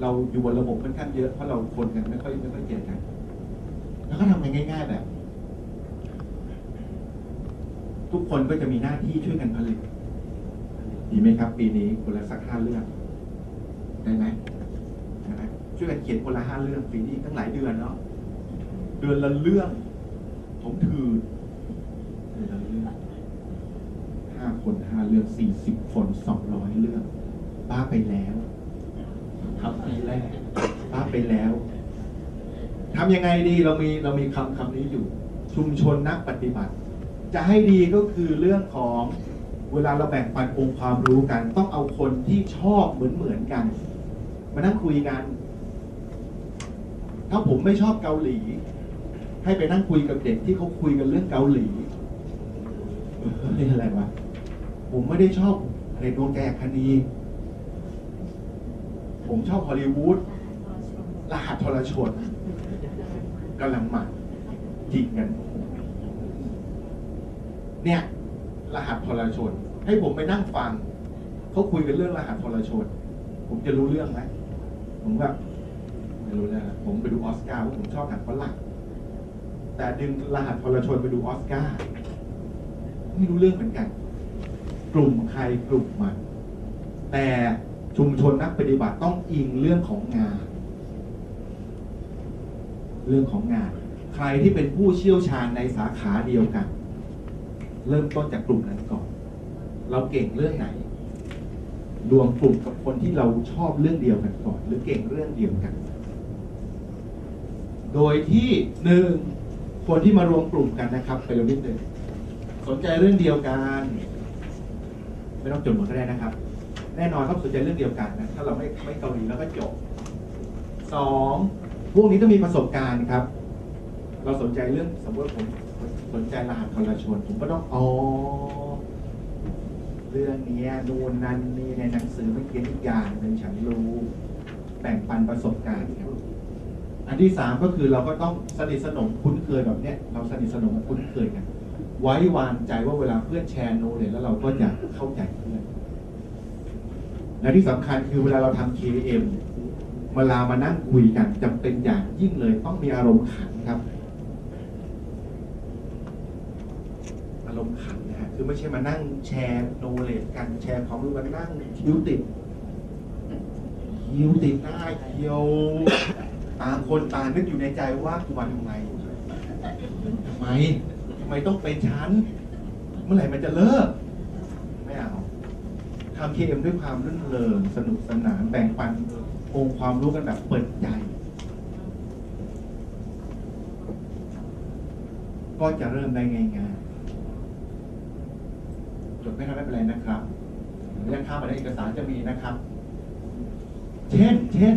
เราอยู่บนระบบค่อนข้างเยอะเพราะเราคนกันไม่ค่อยไม่ค่อยเจอกันแล้วก็ทำง่ายๆแบบทุกคนก็จะมีหน้าที่ช่วยกันผลิต ดีไหมครับ ปีนี้คนละสักห้าเรื่องได้ไหมได้ไหมช่วยกันเขียนคนละห้าเรื่องปีนี้ตั้งหลายเดือนเนาะเดือนละเรื่อง ผมถือเดือนละเรื่องห้าคนห้าเรื่องสี่สิบคนสองร้อยเรื่องป้าไปแล้ว ทำปีแรกป้าไปแล้วทำยังไงดีเรามีเรามีคำคำนี้อยู่ ชุมชนนักปฏิบัติ จะให้ดีก็คือเรื่องของเวลาเราแบ่งปันองค์ความรู้กัน ต้องเอาคนที่ชอบเหมือนเหมือนกัน มานั่งคุยกัน ถ้าผมไม่ชอบเกาหลี ให้ไปนั่งคุยกับเด็กที่เขาคุยกันเรื่องเกาหลีเฮ้ยอะไรวะผมไม่ได้ชอบในดวงใจอัคคณี ผมชอบฮอลลีวูดรหัสทรชนกำลังมาจิกกันเนี่ย รหัสทรชน ให้ผมไปนั่งฟังเขาคุยกันเรื่องรหัสทรชน ผมจะรู้เรื่องไหมผมก็ไม่รู้แล้วนะผมไปดูออสการ์เพราผมชอบหนังฝรั่งแต่ดึงรหัสทรชนไปดูออสการ์ไม่รู้เรื่องเหมือนกัน กลุ่มใครกลุ่มมัน แต่ ชุมชนนักปฏิบัติต้องอิงเรื่องของงาน เรื่องของงาน ใครที่เป็นผู้เชี่ยวชาญในสาขาเดียวกัน เริ่มต้นจากกลุ่มนั้นก่อน เราเก่งเรื่องไหนรวมกลุ่มกับคนที่เราชอบเรื่องเดียวกันก่อน หรือเก่งเรื่องเดียวกัน โดยที่หนึ่งคนที่มารวมกลุ่มกันนะครับไปเรานิดหนึ่งสนใจเรื่องเดียวกัน ไม่ต้องจดหมดก็ได้นะครับ แน่นอนครับสนใจเรื่องเดียวกันนะถ้าเราไม่ไม่เกาหลีแล้วก็จบสองพวกนี้ต้องมีประสบการณ์ครับ เราสนใจเรื่องสมมติผมสนใจรหัสทรชนผมก็ต้องอ๋อเรื่องนี้นู่นนั่นนี่ในหนังสือไมันเขียนอีกอย่างหนึ่งฉันรู้แบ่งปันประสบการณ์ครับอันที่สามก็คือเราก็ต้องสนิทสนมคุ้นเคยแบบเนี้ยเราสนิทสนมคุ้นเคยกันไว้วางใจว่าเวลาเพื่อนแชร์โน้ตเนี่ยแล้วเราก็จะเข้าใจเพื่อน และที่สำคัญคือเวลาเราทำ KM เวลามานั่งคุยกันจำเป็นอย่างยิ่งเลยต้องมีอารมณ์ขันครับ อารมณ์ขันนะฮะคือไม่ใช่มานั่งแชร์โนเลจกันแชร์ความรู้กันนั่งคิ้วติดคิ้วติดหน้าเขียวต่างคนต่างนึกอยู่ในใจว่ากูมาทำไมทำไมทำไมต้องเป็นฉัน เมื่อไหร่มันจะเลิก ทำ KM ด้วยความรื่นเริงสนุกสนานแบ่งปันองค์ความรู้กันแบบเปิดใจ ก็จะเริ่มได้ง่ายๆจดไม่ทันไม่เป็นไรนะครับเรื่องข้ามมาในเอกสารจะมีนะครับ เช่น เช่น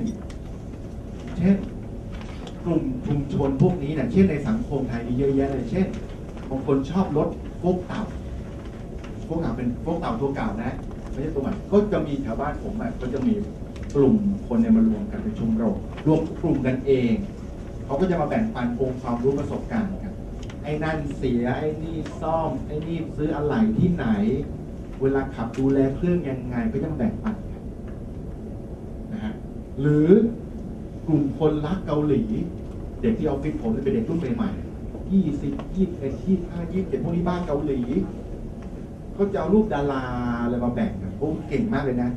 เช่น กลุ่มชุมชนพวกนี้นี่ยเช่นในสังคมไทยมีเยอะแยะเลยเช่นบางคนชอบรถโฟกเต่าพวกเต่าเป็นพวกเต่าตัวเก่านะ ไม่ใช่ตัวใหม่ก็จะมีแถวบ้านผมอะก็จะมีกลุ่มคนเนี่ยมารวมกันเป็นชมรมรวมกลุ่มกันเองเขาก็จะมาแบ่งปันองค์ความรู้ประสบการณ์กันไอ้นั่นเสียไอ้นี่ซ่อมไอ้นี่ซื้ออะไหล่ที่ไหน เวลาขับดูแลเครื่องยังไงก็จะมาแบ่งปันกันนะฮะหรือกลุ่มคนรักเกาหลี เด็กที่ออฟฟิศผมเนี่ยเป็นเด็กรุ่นใหม่ยี่สิบยี่สิบเอ็ดยี่สิบห้ายี่สิบเจ็ดพวกนี้บ้านเกาหลีเขาจะเอารูปดาราอะไรมาแบ่ง กันโอ้เก่งมากเลยนะ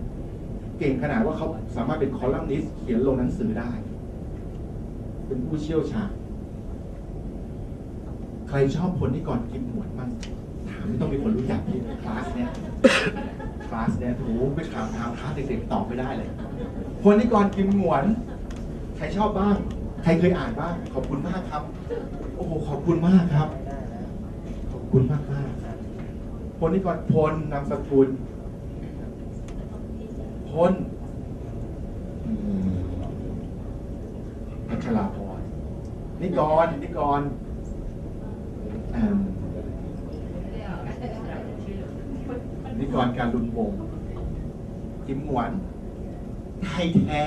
เก่งขนาดว่าเขาสามารถเป็นคอลัมนิสต์เขียนลงหนังสือได้ เป็นผู้เชี่ยวชาญ ใครชอบคนที่ก่อนกินหมวดมั่งถามไม่ต้องมีคนรู้จักที่คลาสเนี้ยคลาสเนี้ยโอ้โหไปถามถามคลาสเด็กๆตอบไม่ได้เลย คนที่ก่อนกินหมวน ใครชอบบ้าง ใครเคยอ่านบ้าง ขอบคุณมากครับ โอ้โหขอบคุณมากครับ ขอบคุณมากมากๆคนที่ก่อนพลนามสกุล พลอืมพัชราพรนิกรนิกรอ่านิกรการลุนวงศ์จิมหวนไทยแท้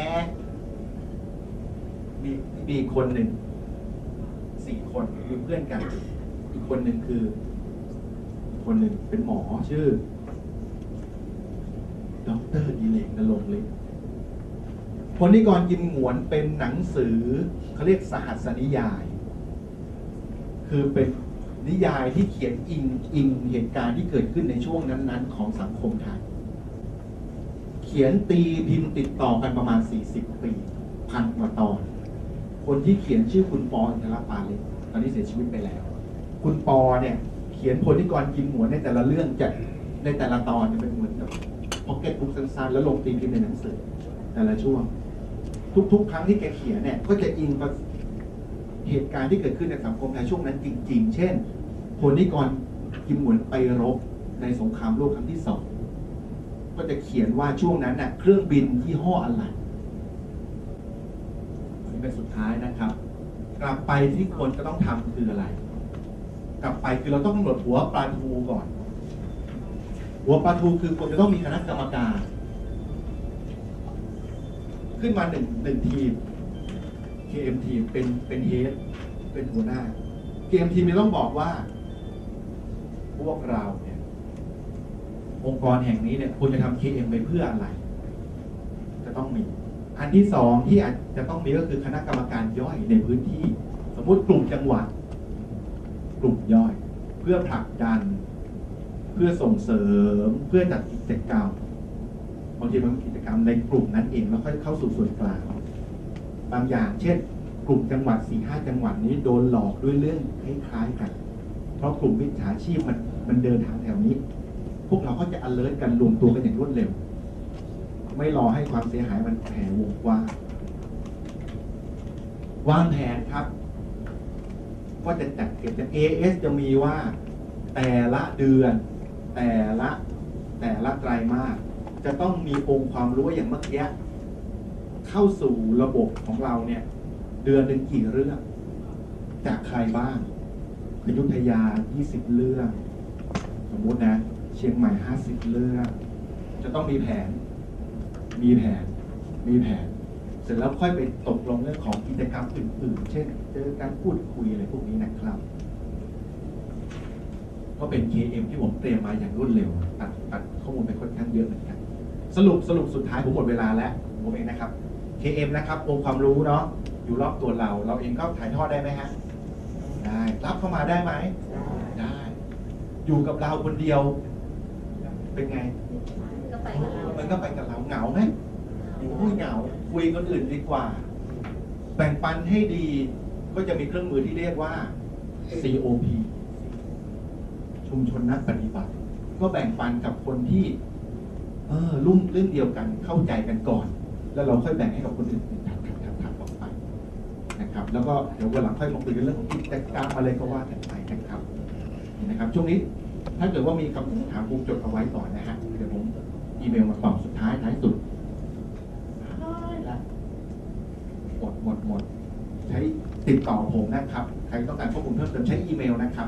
มีมีอีกคนหนึ่งสี่คนคือเพื่อนกัน อีกคนหนึ่งคือ คนหนึ่งเป็นหมอชื่อ ดรอีเลกนรงฤทธิ์พลนิกรกิมหงวนเป็นหนังสือเขาเรียกสหัสนิยาย คือเป็นนิยายที่เขียนอิงอิงเหตุการณ์ที่เกิดขึ้นในช่วงนั้น ๆ ของสังคมไทย เขียนตีพิมพ์ติดต่อกันประมาณ 40 ปีพันกว่าตอน คนที่เขียนชื่อคุณปออินทรปาเลกตอนนี้เสียชีวิตไปแล้ว คุณปอเนี่ย เขียนพลนิกรกิมหงวนในแต่ละเรื่องจะในแต่ละตอนเป็น พ็อกเก็ตบุ๊กสั้นๆ แล้วลงตีพิมพ์ในหนังสือ แต่ละช่วง ทุก ๆ ครั้งที่แกเขียนเนี่ย ก็จะอิงเหตุการณ์ที่เกิดขึ้นในสังคมไทยช่วงนั้นจริง ๆ เช่นพลนิกรกิมหงวนไปรบในสงครามโลกครั้งที่สองก็จะเขียนว่าช่วงนั้นน่ะเครื่องบินยี่ห้ออะไรอันนี้เป็นสุดท้ายนะครับ กลับไปที่คนก็ต้องทำคืออะไร กลับไปคือเราต้องกำหนดหัวปลาทูก่อน หัวปลาทูคือคนจะต้องมีคณะกรรมการ ขึ้นมาหนึ่งหนึ่งทีม KM ทีมเป็นเป็นเฮดเป็นหัวหน้า KM ทีมจะต้องบอกว่า พวกเราเนี่ย องค์กรแห่งนี้เนี่ยควรจะทำ KM ไปเพื่ออะไร จะต้องมี อันที่สองที่อาจจะต้องมีก็คือคณะกรรมการย่อยในพื้นที่ สมมติกลุ่มจังหวัด กลุ่มย่อย เพื่อผลักดัน พื่อส่งเสริมเพื่อจัดกิจกรรมบางทีมันเป็นกิจกรรมในกลุ่มนั้นเองแล้วค่อยเข้าสู่ส่วนกลางบางอย่าง เช่น กลุ่มจังหวัดสี่ห้าจังหวัดนี้โดนหลอกด้วยเรื่องคล้ายๆกัน เพราะกลุ่มมิจฉาชีพมันมันเดินทางแถวนี้ พวกเราก็จะ alert กันรวมตัวกันอย่างรวดเร็ว ไม่รอให้ความเสียหายมันแผ่วงกว้างวางแผนครับว่าจะจัดเก็บจะ AS จะมีว่าแต่ละเดือน แต่ละแต่ละไตรมาสจะต้องมีองค์ความรู้อย่างเมื่อกี้เข้าสู่ระบบของเราเนี่ย เดือนหนึ่งกี่เรื่อง จากใครบ้างอยุธยา 20 เรื่อง สมมุตินะ เชียงใหม่ 50 เรื่อง จะต้องมีแผน มีแผน มีแผน เสร็จแล้วค่อยไปตกลงเรื่องของกิจกรรมอื่นๆ เช่น เจอการพูดคุยอะไรพวกนี้นะครับ ก็เป็น KM ที่ผมเตรียมมาอย่างรวดเร็วตัดตัดข้อมูลไปค่อนข้างเยอะเหมือนกัน สรุปสรุปสุดท้ายผมหมดเวลาแล้วผมเองนะครับ KM นะครับองค์ความรู้เนาะอยู่รอบตัวเรา เราเองก็ถ่ายทอดได้ไหมฮะได้รับเข้ามาได้ไหมได้ อยู่กับเราคนเดียว เป็นไงก็ไปกับเรามันก็ไปกับเราเหงาไหมอยู่ไม่เหงาคุยคนอื่นดีกว่า แบ่งปันให้ดีก็จะมีเครื่องมือที่เรียกว่า COP ชุมชนนักปฏิบัติ ก็แบ่งปันกับคนที่ เออรุ่มเรื่องเดียวกันเข้าใจกันก่อน แล้วเราค่อยแบ่งให้กับคนอื่นถัดถัดถัดถัดออกไปนะครับ แล้วก็เดี๋ยววันหลังค่อยมาคุยกันเรื่องของกิจกรรมอะไรก็ว่ากันไปนะครับนะครับ ช่วงนี้ถ้าเกิดว่ามีคำถามผมจดเอาไว้ก่อนนะฮะเดี๋ยวผมอีเมลมาตอบสุดท้ายท้ายสุดหมดหมดหมดใช้ติดต่อผมนะครับ ใครต้องการข้อมูลเพิ่มเติมใช้อีเมลนะครับ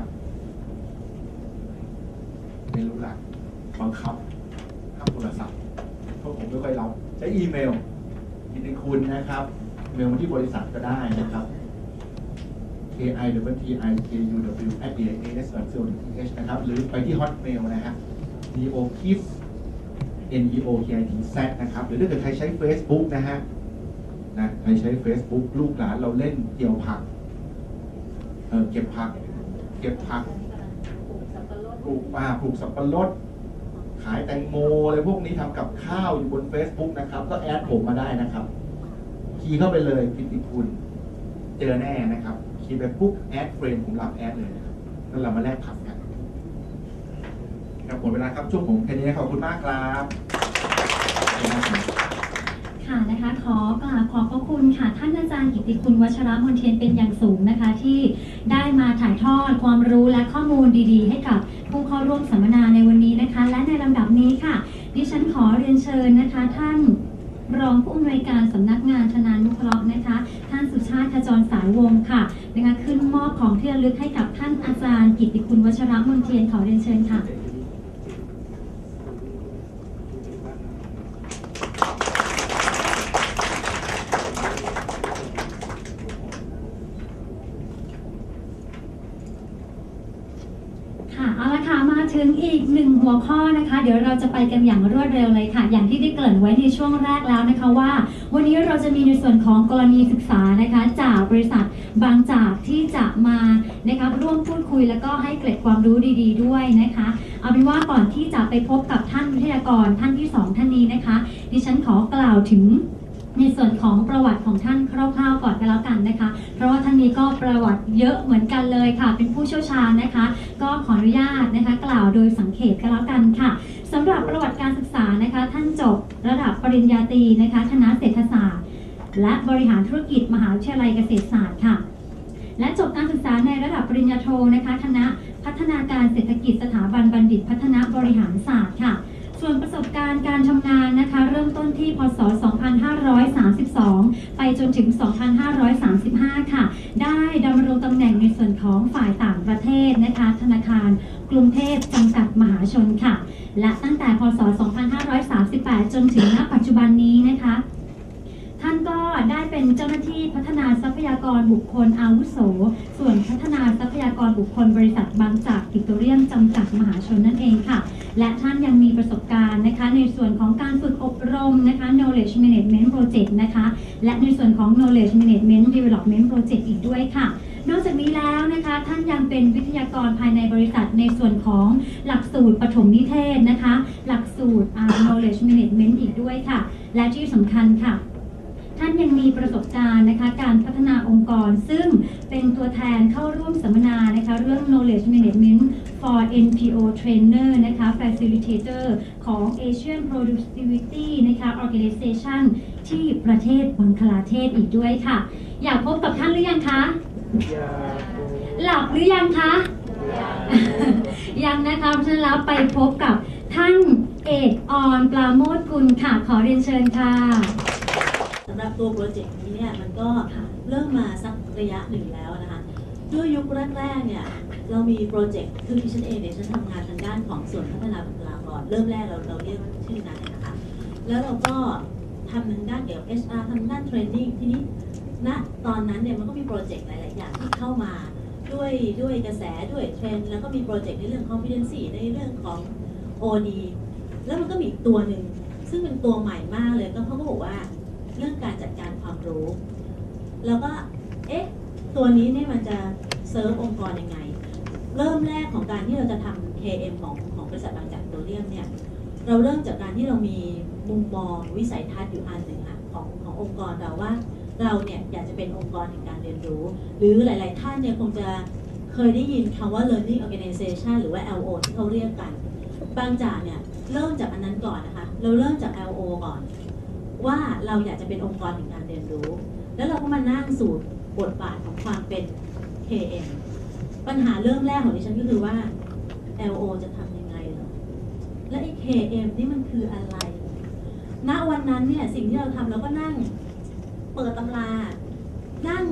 ไม่รู้ละบังคับห้ามโทรศัพท์เพราะผมไม่ค่อยรับใช้อีเมลยินดีคุณนะครับเมลมาที่บริษัทก็ได้นะครับ k i w t i k u w at a s c o h นะครับ หรือไปที่ hotmail นะฮะ neo kids n e o k i t z นะครับ หรือถ้าเกิดใครใช้ Facebook นะฮะนะใครใช้ Facebook ลูกหลานเราเล่นเกี่ยวผัก เออเก็บผัก เก็บผัก ปลูกป่าปลูกสับปะรด ขายแตงโมอะไรพวกนี้ทำกับข้าวอยู่บน Facebook นะครับ ก็แอดผมมาได้นะครับ คีย์เข้าไปเลยกิตติคุณ เจอแน่นะครับ คีย์ไปปุ๊บแอดเฟรนผมรับแอดเลยนะครับแล้วเรามาแลกผักกันครับหมดเวลาครับช่วงผมแค่นี้ขอบคุณมากครับขอบคุณมากครับค่ะนะคะขอกราบขอบพระคุณค่ะท่านอาจารย์กิติคุณวัชระมนเทียนเป็นอย่างสูงนะคะ ที่ได้มาถ่ายทอดความรู้และข้อมูลดีๆ ให้กับ ผู้เข้าร่วมสัมมนาในวันนี้นะคะ และในลำดับนี้ค่ะ ดิฉันขอเรียนเชิญนะคะ ท่านรองผู้อำนวยการสำนักงานธนานุเคราะห์นะคะ ท่านสุชาติขจรสายวงค่ะนะคะขึ้นมอบของที่ระลึกให้กับท่านอาจารย์ กิติคุณวัชระมนเทียนขอเรียนเชิญค่ะ ค่ะเอาละค่ะมาถึงอีกหนึ่งหัวข้อนะคะ เดี๋ยวเราจะไปกันอย่างรวดเร็วเลยค่ะ อย่างที่ได้เกริ่นไว้ในช่วงแรกแล้วนะคะว่า วันนี้เราจะมีในส่วนของกรณีศึกษานะคะ จากบริษัทบางจากที่จะมานะคะร่วมพูดคุยแล้วก็ให้เกร็ดความรู้ดี ๆ ด้วยนะคะ เอาเป็นว่าก่อนที่จะไปพบกับท่านวิทยากรท่านที่สองท่านนี้นะคะ ดิฉันขอกล่าวถึง ในส่วนของประวัติของท่านคร่าวๆก่อนกันแล้วกันนะคะ เพราะว่าท่านนี้ก็ประวัติเยอะเหมือนกันเลยค่ะ เป็นผู้เชี่ยวชาญนะคะ ก็ขออนุญาตนะคะ กล่าวโดยสังเขตกันแล้วกันค่ะสำหรับประวัติการศึกษานะคะ ท่านจบระดับปริญญาตรีนะคะ คณะเศรษฐศาสตร์ และบริหารธุรกิจมหาวิทยาลัยเกษตรศาสตร์ค่ะ และจบการศึกษาในระดับปริญญาโทนะคะ คณะพัฒนาการเศรษฐกิจสถาบันบัณฑิตพัฒนาบริหารศาสตร์ค่ะ ส่วนประสบการณ์การทำงานนะคะ เริ่มต้นที่พศ 2532 ไปจนถึง 2535 ค่ะ ได้ดำรงตำแหน่งในส่วนของฝ่ายต่างประเทศนะคะ ธนาคารกรุงเทพจำกัดมหาชนค่ะ และตั้งแต่พศ 2538 จนถึงณปัจจุบันนี้นะคะ ก็ได้เป็นเจ้าหน้าที่พัฒนาทรัพยากรบุคคลอาวุโส ส่วนพัฒนาทรัพยากรบุคคลบริษัทบางจากกิตเรียมจำกัดมหาชนนั่นเองค่ะ และท่านยังมีประสบการณ์นะคะ ในส่วนของการฝึกอบรมนะคะ knowledge management project นะคะ และในส่วนของ knowledge management development project อีกด้วยค่ะนอกจากนี้แล้วนะคะท่านยังเป็นวิทยากรภายในบริษัทในส่วนของหลักสูตรปฐมนิเทศนะคะ หลักสูตร knowledge management อีกด้วยค่ะ และที่สำคัญค่ะ ท่านยังมีประสบการณ์นะคะการพัฒนาองค์กร ซึ่งเป็นตัวแทนเข้าร่วมสัมมนานะคะเรื่อง knowledge management for NPO trainer นะคะ facilitator ของ Asian Productivity นะคะ organization ที่ประเทศบังคลาเทศอีกด้วยค่ะ อยากพบกับท่านหรือยังคะหลับหรือยังคะ ยังนะคะเพราะฉะนั้นแล้วไปพบกับท่านเอกออนปราโมทกุลค่ะ ขอเรียนเชิญค่ะ สำหรับตัวโปรเจกต์นี้เนี่ยมันก็เริ่มมาสักระยะหนึ่งแล้วนะคะด้วยยุคแรกๆเนี่ยเรามีโปรเจกต์คือดิฉันเองเนี่ยฉันทำงานทางด้านของส่วนพัฒนาบุคลากรเริ่มแรกเราเราเรียกว่าชื่อนั้นเนี่ยนะคะแล้วเราก็ทำทางด้านเกี่ยวกับ HR ทำด้านเทรนนิ่งทีนี้ณตอนนั้นเนี่ยมันก็มีโปรเจกต์หลายๆอย่างที่เข้ามาด้วยด้วยกระแสด้วยเทรนด์แล้วก็มีโปรเจกต์ในเรื่อง competency ในเรื่องของ OD แล้วมันก็มีอีกตัวหนึ่งซึ่งเป็นตัวใหม่มากเลยก็เขาก็บอกว่า เรื่องการจัดการความรู้ แล้วก็ เอ๊ะ ตัวนี้เนี่ยมันจะเซิร์ฟองค์กรยังไง เริ่มแรกของการที่เราจะทำ KM ของของบริษัทบางจากโตเรียมเนี่ย เราเริ่มจากการที่เรามีมุมมองวิสัยทัศน์อยู่อันหนึ่งค่ะของขององค์กรเราว่าเราเนี่ยอยากจะเป็นองค์กรแห่งการเรียนรู้ หรือหลาย ๆ ท่านเนี่ยคงจะเคยได้ยินคำว่า learning organization หรือว่า LO ที่เขาเรียกกัน บางจากเนี่ยเริ่มจากอันนั้นก่อนนะคะ เราเริ่มจาก LO ก่อน ว่าเราอยากจะเป็นองค์กรแห่งการเรียนรู้ แล้วเราก็มานั่งสูตรบทบาทของความเป็น KM ปัญหาเริ่มแรกของดิฉันก็คือว่า LO จะทำยังไงเหรอ และไอ้ KM นี่มันคืออะไร ณ วันนั้นเนี่ยสิ่งที่เราทำเราก็นั่งเปิดตำรา นั่ง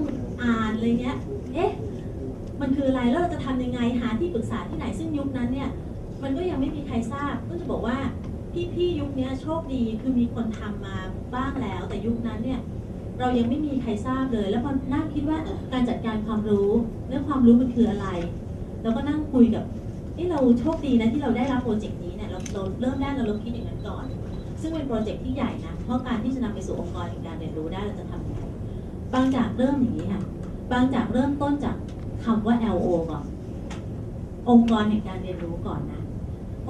อ่านอะไรเงี้ย เอ๊ะ มันคืออะไรแล้วเราจะทำยังไงหาที่ปรึกษาที่ไหนซึ่งยุคนั้นเนี่ย มันก็ยังไม่มีใครทราบ ก็จะบอกว่า พี่ๆยุคนี้โชคดีคือมีคนทำมาบ้างแล้ว แต่ยุคนั้นเนี่ยเรายังไม่มีใครทราบเลย แล้วพอนั่งคิดว่าการจัดการความรู้เรื่องความรู้มันคืออะไรเราก็นั่งคุยกับเอ้เราโชคดีนะที่เราได้รับโปรเจกต์นี้เนี่ยเราเราเริ่มแรกเราเราคิดอย่างนั้นก่อน ซึ่งเป็นโปรเจกต์ที่ใหญ่นะเพราะการที่จะนำไปสู่องค์กรแห่งการเรียนรู้ได้เราจะทำยังไงบางจากเริ่มอย่างนี้ค่ะบางจากเริ่มต้นจากคำว่า LO ก่อนองค์กรแห่งการเรียนรู้ก่อนนะ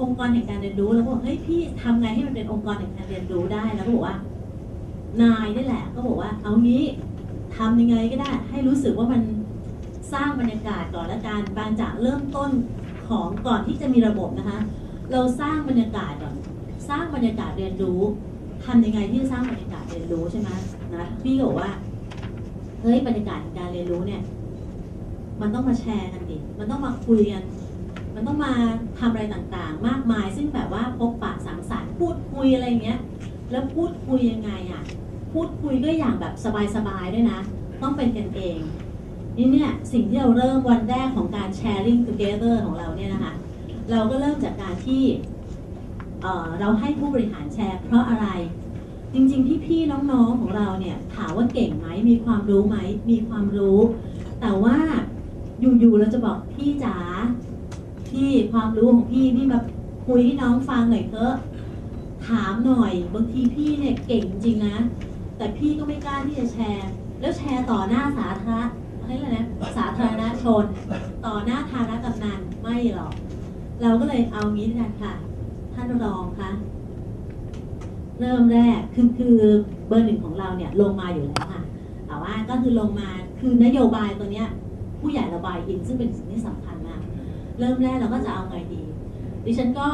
องค์กรแห่งการเรียนรู้แล้วก็บอกเฮ้ยพี่ทำไงให้มันเป็นองค์กรแห่งการเรียนรู้ได้แล้วก็บอกว่านายนี่แหละ ก็บอกว่าเอางี้ทำยังไงก็ได้ ให้รู้สึกว่ามันสร้างบรรยากาศก่อนละกันบางจากเริ่มต้นของก่อนที่จะมีระบบนะคะ เราสร้างบรรยากาศก่อนสร้างบรรยากาศเรียนรู้ทำยังไงที่จะสร้างบรรยากาศเรียนรู้ใช่ไหมนะพี่ก็บอกว่าเฮ้ยบรรยากาศการเรียนรู้เนี่ย มันต้องมาแชร์กันดิมันต้องมาคุยกัน มันต้องมาทำอะไรต่างๆ มากมาย ซึ่งแบบว่าพบปะสังสรรค์พูดคุยอะไรเงี้ย แล้วพูดคุยยังไงอะ พูดคุยก็อย่างแบบสบายๆด้วยนะ ต้องเป็นกันเอง นี่เนี่ยสิ่งที่เราเริ่มวันแรกของการ sharing together ของเราเนี่ยนะคะ เราก็เริ่มจากการที่เเราให้ผู้บริหารแชร์ เพราะอะไร จริง ๆ พี่ๆน้องๆของเราเนี่ยถามว่าเก่งไหม มีความรู้ไหม มีความรู้ แต่ว่าอยู่ๆเราจะบอกพี่จ๋า พี่ความรู้ของพี่พี่แบบคุยให้น้องฟังหน่อยเถอะถามหน่อย บางทีพี่เนี่ยเก่งจริงนะ แต่พี่ก็ไม่กล้าที่จะแชร์ แล้วแชร์ต่อหน้าสาธารณะอะไรเลยนะสาธารณชน ต่อหน้าธารกำนันไม่หรอก เราก็เลยเอางี้ด้วยกันค่ะ ท่านรองคะเริ่มแรกคือคือเบอร์หนึ่งของเราเนี่ยลงมาอยู่แล้วค่ะแต่ว่าก็คือลงมาคือนโยบายตัวเนี้ยผู้ใหญ่ระบายอินซึ่งเป็นสิ่งที่สำคัญ เริ่มแรกเราก็จะเอาไงดี ดิฉันก็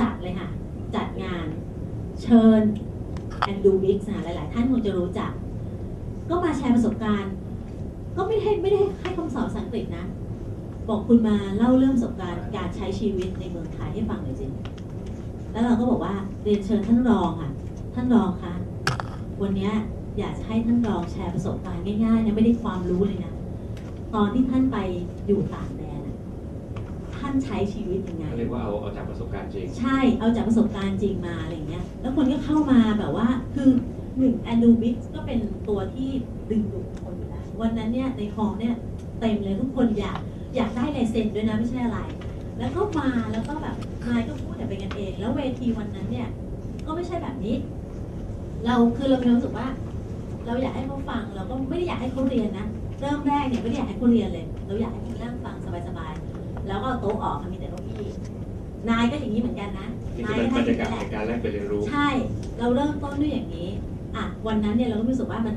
จัดเลยค่ะ จัดงานเชิญแอนดูบิกนะหลาย ๆ ท่านคงจะรู้จัก ก็มาแชร์ประสบการณ์ ก็ไม่ได้ไม่ได้ให้คำสอนภาษาอังกฤษนะ บอกคุณมาเล่าเรื่องประสบการณ์การใช้ชีวิตในเมืองไทยให้ฟังหน่อยสิแล้วเราก็บอกว่าเรียนเชิญท่านรองค่ะ ท่านรองคะวันนี้อยากจะให้ท่านรองแชร์ประสบการณ์ง่าย ๆ นะไม่ได้ความรู้เลยนะ ตอนที่ท่านไปอยู่ต่างานใช้ชีวิตยังไงเขาเรียกว่าเอาเอาจากประสบการณ์จริง ใช่ เอาจากประสบการณ์จริงมาอะไรอย่างเงี้ย แล้วคนก็เข้ามาแบบว่า คือหนึ่งแอนดูบิกก็เป็นตัวที่ดึงดูดคนอยู่แล้ววันนั้นเนี่ยในฮอลล์เนี่ยเต็มเลยทุกคนอยากอยากได้ลายเซ็นด้วยนะไม่ใช่อะไร แล้วก็มาแล้วก็แบบนายก็พูดแต่เป็นกันเอง แล้วเวทีวันนั้นเนี่ยก็ไม่ใช่แบบนี้ เราคือเรามีความรู้สึกว่า เราอยากให้เขาฟังเราก็ไม่ได้อยากให้เขาเรียนนะ เริ่มแรกเนี่ยไม่ได้อยากให้เขาเรียนเลย เราอยากให้เขานั่งฟังสบายๆ แล้วก็เอาโต๊ะออกค่ะมีแต่เก้าอี้นายก็อย่างนี้เหมือนกันนะนี่นาคืยอก็เป็นบรให้รอยาย่างกาศนี้แหละในการแลกเปลี่ยนเรียนรู้ ใช่ เราเริ่มต้นด้วยอย่างนี้อะวันนั้นเนี่ยเราก็รู้สึกว่ามัน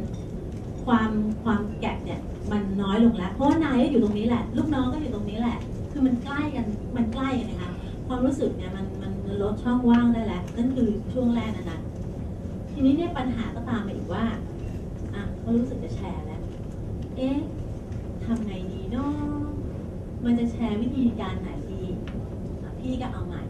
ความความแกะเนี่ยมันน้อยลงแล้ว เพราะว่านายก็อยู่ตรงนี้แหละ ลูกน้องก็อยู่ตรงนี้แหละ คือมันใกล้กันมันใกล้กันนะคะความรู้สึกเนี่ยมันมันมันลดช่องว่างได้แล้วนั่นคือช่วงแรกนะนะทีนี้เนี่ยปัญหาก็ตามมาอีกว่าอะเขารู้สึกจะแชร์แล้ว เอ๊ะทำไงดีเนาะ มันจะแชร์วิธีการไหนดีอะพี่ก็เอาใหม่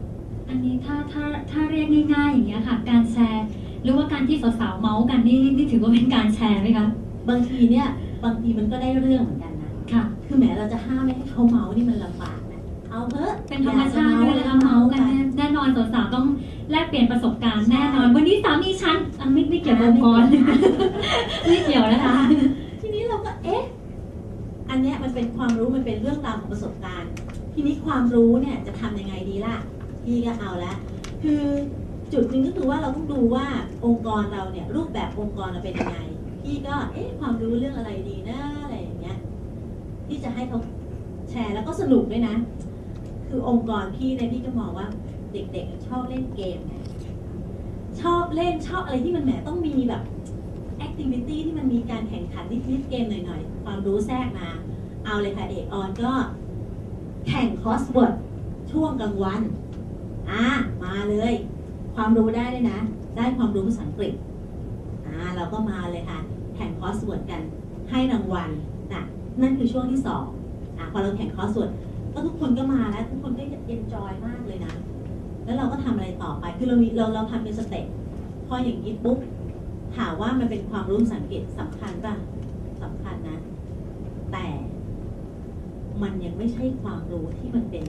อันนี้ถ้าถ้าถ้าเรียกง่ายๆอย่างเงี้ยค่ะ การแชร์ หรือว่าการที่สาวๆเมาส์กันนี่นี่ถือว่าเป็นการแชร์ไหมคะบางทีเนี่ยบางทีมันก็ได้เรื่องเหมือนกันนะค่ะ คือแหมเราจะห้ามไม่ให้เขาเมาส์นี่มันลำบากนะเอาเถอะเป็นธรรมชาติด้วยนะคะเมาส์กันแน่แน่นอนสาวๆต้องแลกเปลี่ยนประสบการณ์แน่นอน วันนี้สามีฉันอะไม่ไม่เกี่ยวกับองค์กรไม่เกี่ยวนะคะ ทีนี้เราก็เอ๊ะ อั นนี้มันเป็นความรู้มันเป็นเรื่องราวของประสบการณ์ ทีนี้ความรู้เนี่ยจะทำยังไงดีล่ะพี่ก็เอาละคือจุดหนึ่งก็คือว่าเราต้องดูว่าองค์กรเราเนี่ยรูปแบบองค์กรเราเป็นยังไงพี่ก็เอ๊ะความรู้เรื่องอะไรดีนะอะไรอย่างเงี้ยที่จะให้เขาแชร์แล้วก็สนุกด้วยนะ คือองค์กรพี่เนี่ยพี่ก็มองว่าเด็กๆชอบเล่นเกมไงชอบเล่นชอบอะไรที่มันแหมต้องมีแบบแอคทิวิตี้ที่มันมีการแข่งขันนิดๆเกมหน่อยๆ ความรู้แทรกมา เอาเลยค่ะเอกออนก็ แข่งคอสเวิร์ดช่วงกลางวัน อ่า มาเลย ความรู้ได้เลยนะ ได้ความรู้ภาษาอังกฤษ อ่า เราก็มาเลยค่ะ แข่งคอสเวิร์ดกัน ให้รางวัลน่ะนั่นคือช่วงที่สองอะพอเราแข่งคอสเวิร์ดก็ทุกคนก็มาแล้ว ทุกคนก็เอนจอยมากเลยนะ แล้วเราก็ทำอะไรต่อไป คือเรามีเราเราทำเป็นสเต็ป พออย่างนี้ปุ๊บ ถามว่ามันเป็นความรู้ภาษาอังกฤษสำคัญป่ะสำคัญนะ แต่ มันยังไม่ใช่ความรู้ที่มันเป็น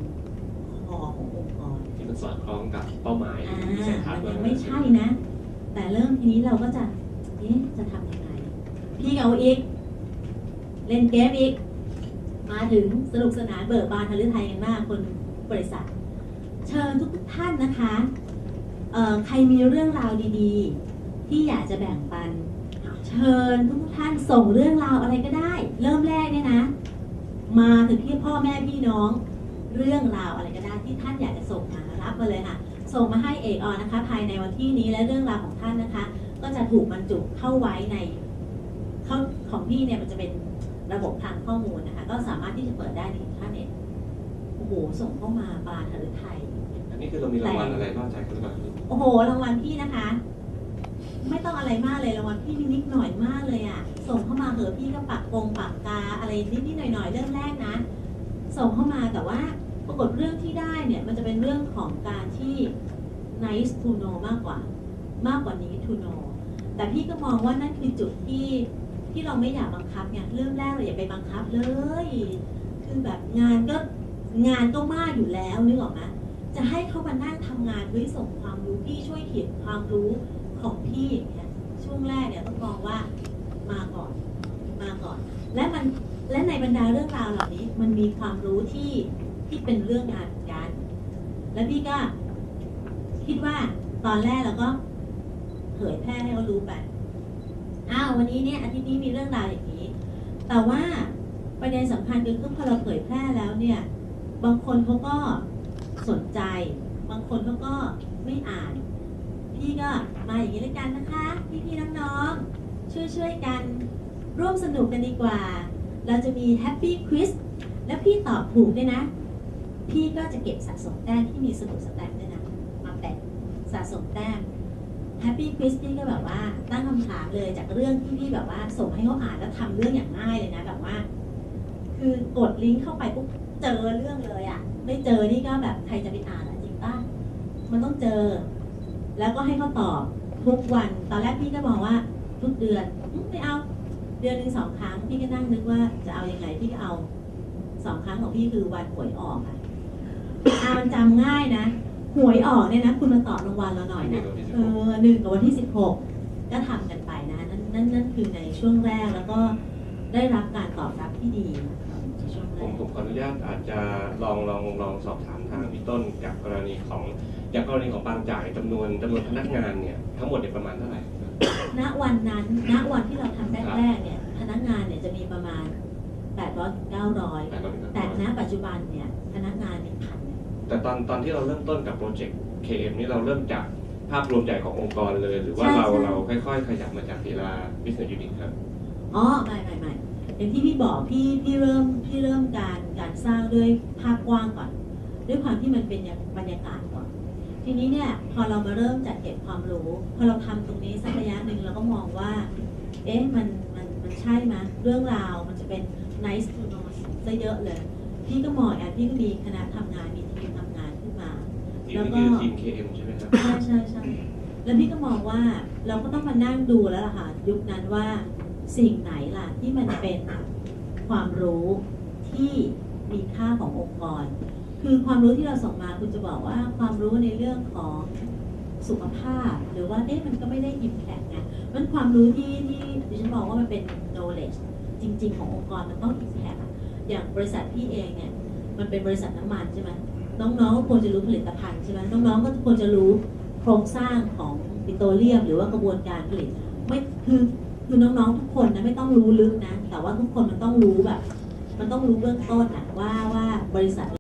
คอขององค์กรที่มันสอดคล้องกับเป้าหมายอ่าที่เส้นทางมันยังไม่ใช่นะ แต่เริ่มทีนี้เราก็จะเอ๊ะจะทำยังไง พี่เอาอีก เล่นเกมอีก มาถึงสนุกสนานเบิกบานทะลึไทยกันมากคนบริษัท เชิญทุกๆท่านนะคะเอ่อใครมีเรื่องราวดีๆ ที่อยากจะแบ่งปัน เชิญทุกท่านส่งเรื่องราวอะไรก็ได้ เริ่มแรกเนี่ยนะ มาถึงที่พ่อแม่พี่น้อง เรื่องราวอะไรก็ได้ที่ท่านอยากจะส่งมารับมาเลยค่ะ ส่งมาให้เอกออนนะคะ ภายในวันที่นี้และเรื่องราวของท่านนะคะ ก็จะถูกบรรจุเข้าไว้ในเข้าของพี่เนี่ยมันจะเป็นระบบทางข้อมูลนะคะ ก็สามารถที่จะเปิดได้ในอินเทอร์เน็ตโอ้โหส่งเข้ามาบานหรือไทยอันนี้คือเรามีรางวัลอะไรนอกจากนี้บ้างโอ้โหรางวัลพี่นะคะ ไม่ต้องอะไรมากเลยรางวัลพี่มีนิดหน่อยมากเลยอะ ส่งเข้ามาเหอะพี่ก็ปักกงปักกาอะไรนิดนิดหน่อยหน่อยๆเรื่องแรกนะ ส่งเข้ามาแต่ว่าปรากฏเรื่องที่ได้เนี่ยมันจะเป็นเรื่องของการที่ nice to know มากกว่ามากกว่านี้ to know แต่พี่ก็มองว่านั่นคือจุดที่ที่เราไม่อยากบังคับไงเริ่มแรกเราอย่าไปบังคับเลย คือแบบงานก็งานก็มากอยู่แล้วนึกออกไหมจะให้เขามานั่งทำงานเพื่อส่งความรู้พี่ช่วยเขียนความรู้ ของพี่อย่างเงี้ยช่วงแรกเนี่ยต้องมองว่ามาก่อนมาก่อน และมันและในบรรดาเรื่องราวเหล่านี้ มันมีความรู้ที่ที่เป็นเรื่องงานแล้วพี่ก็คิดว่าตอนแรกเราก็เผยแพร่ให้เขารู้ไปอ้าววันนี้เนี่ยอาทิตย์นี้มีเรื่องราวอย่างนี้ แต่ว่าประเด็นสำคัญคือคือพอเราเผยแพร่แล้วเนี่ย บางคนเขาก็สนใจ บางคนเขาก็ไม่อ่าน พี่ก็ มาอย่างนี้แล้วกันนะคะ พี่ๆน้องๆช่วยช่วยๆกันร่วมสนุกกันดีกว่า เราจะมีแฮปปี้ควิสและพี่ตอบถูกด้วยนะ พี่ก็จะเก็บสะสมแต้มที่มีสมุดสแตมป์ด้วยนะมาแปะสะสมแต้มแฮปปี้ควิสพี่ก็แบบว่าตั้งคำถามเลยจากเรื่องที่พี่แบบว่าส่งให้เขาอ่านแล้วทำเรื่องอย่างง่ายเลยนะแบบว่า คือกดลิงก์เข้าไปปุ๊บเจอเรื่องเลยอะ่ะไม่เจอนี่ก็แบบใครจะไปอ่านอะจริงป่ะมันต้องเจอ แล้วก็ให้เขาตอบ ทุกวัน ตอนแรกพี่ก็มองว่าทุกเดือนอืมไม่เอา เดือนหนึ่งสองครั้ง พี่ก็นั่งนึกว่าจะเอายังไงพี่ก็เอาสองครั้งของพี่คือวันหวยออกอะอามันจำง่ายนะหวยออกเนี่ยนะ คุณมาตอบรางวัลเราหน่อยนะเออหนึ่งกับวันที่สิบหกก็ทำกันไปนะนั่นนั่นนั่นคือในช่วงแรกแล้วก็ได้รับการตอบรับที่ดีในช่วงแรผมกผมขออนุญาตอาจจะลองลองลองสอบถามทางพี่ต้นกับกรณีของ อย่างกรณีของบางจ่ายจำนวนจำนวนพนักงานเนี่ยทั้งหมดเนี่ยประมาณเท่าไหร่ครับณวันนั้น ณวันที่เราทำแรกๆเนี่ย พนักงานเนี่ยจะมีประมาณ 800ถึง900แปดร้อยถึงแต่เก้าร้อยณปัจจุบันเนี่ยพนักงานมีพันแต่ตอนตอนที่เราเริ่มต้นกับโปรเจกต์ KM นี่เราเริ่มจากภาพรวมใหญ่ขององค์กรเลย หรือว่าใช่เราใช่เราค่อยๆ ขยับมาจากทีละ business unit ครับ อ๋อไม่ไม่ไม่อย่างที่พี่บอกพี่พี่เริ่มพี่เริ่มการการสร้างด้วยภาพกว้างก่อน ด้วยความที่มันเป็นอย่างบรรยากาศก่อน ทีนี้เนี่ยพอเรามาเริ่มจัดเก็บความรู้ พอเราทำตรงนี้สักระยะหนึ่งเราก็มองว่า เอ๊ะมันมันมันใช่ไหมยเรื่องราวมันจะเป็น nice to know ซะเยอะเลย พี่ก็มองแอนพี่ก็มีคณะทำงานมีทีมทำงานขึ้นมาทีแล้วนี้ก็คือทีม KM ใช่ไหมครับใช่ใช่ใช่แล้วพี่ก็มองว่าเราก็ต้องมานั่งดูแล้วล่ะค่ะยุคนั้นว่าสิ่งไหนล่ะที่มันเป็นความรู้ที่มีค่าขององค์กร คือความรู้ที่เราส่งมาคุณจะบอกว่าความรู้ในเรื่องของสุขภาพ หรือว่าเอ๊ะมันก็ไม่ได้อิมแพกไงมันความรู้ที่ที่ดิฉันมองว่ามันเป็น knowledge จริง ๆ ขององค์กรมันต้องอิมแพกอย่างบริษัทพี่เองเนี่ยมันเป็นบริษัทน้ำมันใช่ไหมน้องๆก็ควรจะรู้ผลิตภัณฑ์ใช่ไหมน้องๆก็ควรจะรู้โครงสร้างของปิโตรเลียม หรือว่ากระบวนการผลิตไม่คือคือน้องๆทุกคนนะไม่ต้องรู้ลึกนะ แต่ว่าทุกคนมันต้องรู้แบบ มันต้องรู้เบื้องต้นนะว่าว่าบริษัท